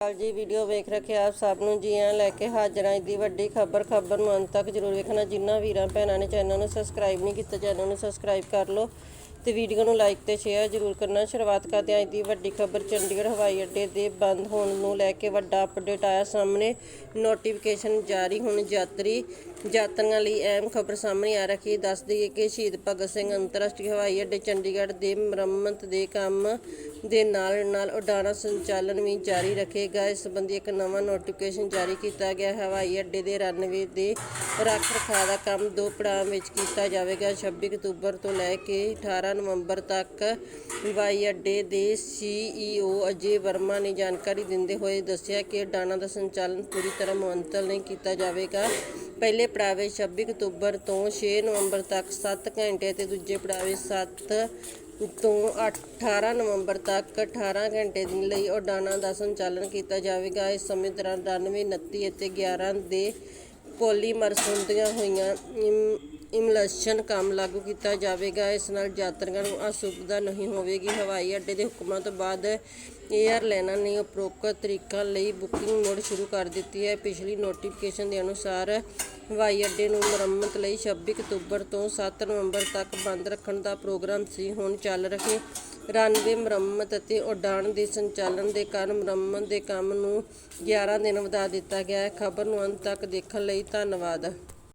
ਹਾਲ ਜੀ ਵੀਡੀਓ ਵੇਖ ਰੱਖੇ ਆਪ ਸਭ ਨੂੰ, ਜੀ ਆਇਆਂ ਲੈ ਕੇ ਹਾਜ਼ਰ ਹਾਂ ਦੀ ਵੱਡੀ ਖਬਰ ਖਬਰ ਨੂੰ ਅੰਤ ਤੱਕ ਜਰੂਰ ਵੇਖਣਾ। ਜਿਨ੍ਹਾਂ ਵੀਰਾਂ, ਭੈਣਾਂ ਨੇ ਚੈਨਲ ਨੂੰ ਸਬਸਕ੍ਰਾਈਬ ਨਹੀਂ ਕੀਤਾ, ਚੈਨਲ ਨੂੰ ਸਬਸਕ੍ਰਾਈਬ ਕਰ ਲਓ। ਤੇ ਵੀਡੀਓ ਨੂੰ ਲਾਈਕ ਤੇ ਸ਼ੇਅਰ ਜਰੂਰ ਕਰਨਾ। ਸ਼ੁਰੂਆਤ ਕਰਦੇ ਹਾਂ ਅੱਜ ਦੀ ਵੱਡੀ ਖਬਰ, ਚੰਡੀਗੜ੍ਹ ਹਵਾਈ ਅੱਡੇ ਦੇ ਬੰਦ ਹੋਣ ਨੂੰ ਲੈ ਕੇ ਵੱਡਾ ਅਪਡੇਟ ਆਇਆ ਸਾਹਮਣੇ। ਨੋਟੀਫਿਕੇਸ਼ਨ ਜਾਰੀ। ਹੁਣ ਯਾਤਰੀ ਯਾਤਰੀਆਂ ਲਈ ਅਹਿਮ ਖਬਰ ਸਾਹਮਣੇ ਆ ਰਹੀ ਹੈ ਦੱਸ ਦਈਏ ਕਿ ਸ਼ਹੀਦ ਭਗਤ ਸਿੰਘ ਅੰਤਰਰਾਸ਼ਟਰੀ ਹਵਾਈ ਅੱਡੇ ਚੰਡੀਗੜ੍ਹ ਦੇ ਮੁਰੰਮਤ ਦੇ ਕੰਮ ਦੇ ਨਾਲ ਨਾਲ ਉਡਾਣਾ ਸੰਚਾਲਨ ਵੀ ਜਾਰੀ ਰੱਖੇਗਾ। ਇਸ ਸੰਬੰਧੀ ਇੱਕ ਨਵਾਂ ਨੋਟੀਫਿਕੇਸ਼ਨ ਜਾਰੀ ਕੀਤਾ ਗਿਆ। ਹਵਾਈ ਅੱਡੇ ਦੇ ਰਨਵੇ ਦੇ ਰੱਖ ਰਖਾਅ ਦਾ ਕੰਮ ਦੋ ਪੜਾਅ ਵਿੱਚ ਕੀਤਾ ਜਾਵੇਗਾ। 26 ਅਕਤੂਬਰ ਤੋਂ ਲੈ ਕੇ 18 ਨਵੰਬਰ ਤੱਕ ਹਵਾਈ ਅੱਡੇ ਦੇ ਸੀਈਓ ਅਜੇ ਵਰਮਾ ਨੇ ਜਾਣਕਾਰੀ ਦਿੰਦੇ ਹੋਏ ਦੱਸਿਆ ਕਿ ਉਡਾਣਾਂ ਦਾ ਸੰਚਾਲਨ ਪੂਰੀ ਤਰ੍ਹਾਂ ਮੁਅੱਤਲ ਨਹੀਂ ਕੀਤਾ ਜਾਵੇਗਾ। ਪਹਿਲੇ ਪੜਾਅ 26 ਅਕਤੂਬਰ ਤੋਂ 6 ਨਵੰਬਰ ਤੱਕ 7 ਘੰਟੇ ਅਤੇ ਦੂਜੇ ਪੜਾਵੇ ਵਿੱਚ 7 ਤੋਂ 18 ਨਵੰਬਰ ਤੱਕ 18 ਘੰਟੇ ਦੇ ਲਈ ਉਡਾਣਾਂ ਦਾ ਸੰਚਾਲਨ ਕੀਤਾ ਜਾਵੇਗਾ। ਇਸ ਸਮੇਂ ਦੌਰਾਨ 99 29 ਅਤੇ 11 ਦੇ ਪੋਲੀਮਰ ਸੁੰਦੀਆਂ ਹੋਈਆਂ ਇਮਲਸ਼ਨ ਕੰਮ ਲਾਗੂ ਕੀਤਾ ਜਾਵੇਗਾ। ਇਸ ਨਾਲ ਯਾਤਰੀਆਂ ਨੂੰ ਅਸੁਵਿਧਾ ਨਹੀਂ ਹੋਵੇਗੀ। ਹਵਾਈ ਅੱਡੇ ਦੇ ਹੁਕਮਾਂ ਤੋਂ ਬਾਅਦ ਏਅਰਲਾਈਨਾਂ ਨੇ ਉਪਰੋਕਤ ਤਰੀਕਾਂ ਲਈ ਬੁਕਿੰਗ ਮੋਡ ਸ਼ੁਰੂ ਕਰ ਦਿੱਤੀ ਹੈ। ਪਿਛਲੀ ਨੋਟੀਫਿਕੇਸ਼ਨ ਦੇ ਅਨੁਸਾਰ ਹਵਾਈ ਅੱਡੇ ਨੂੰ ਮੁਰੰਮਤ ਲਈ 26 ਅਕਤੂਬਰ ਤੋਂ 7 ਨਵੰਬਰ ਤੱਕ ਬੰਦ ਰੱਖਣ ਦਾ ਪ੍ਰੋਗਰਾਮ ਸੀ। ਹੁਣ ਚੱਲ ਰਹੇ ਰਨਵੇ ਮੁਰੰਮਤ ਅਤੇ ਉਡਾਣ ਦੇ ਸੰਚਾਲਨ ਦੇ ਕਾਰਨ ਮੁਰੰਮਤ ਦੇ ਕੰਮ ਨੂੰ 11 ਦਿਨ ਵਧਾ ਦਿੱਤਾ ਗਿਆ ਹੈ। ਖਬਰ ਨੂੰ ਅੰਤ ਤੱਕ ਦੇਖਣ ਲਈ ਧੰਨਵਾਦ।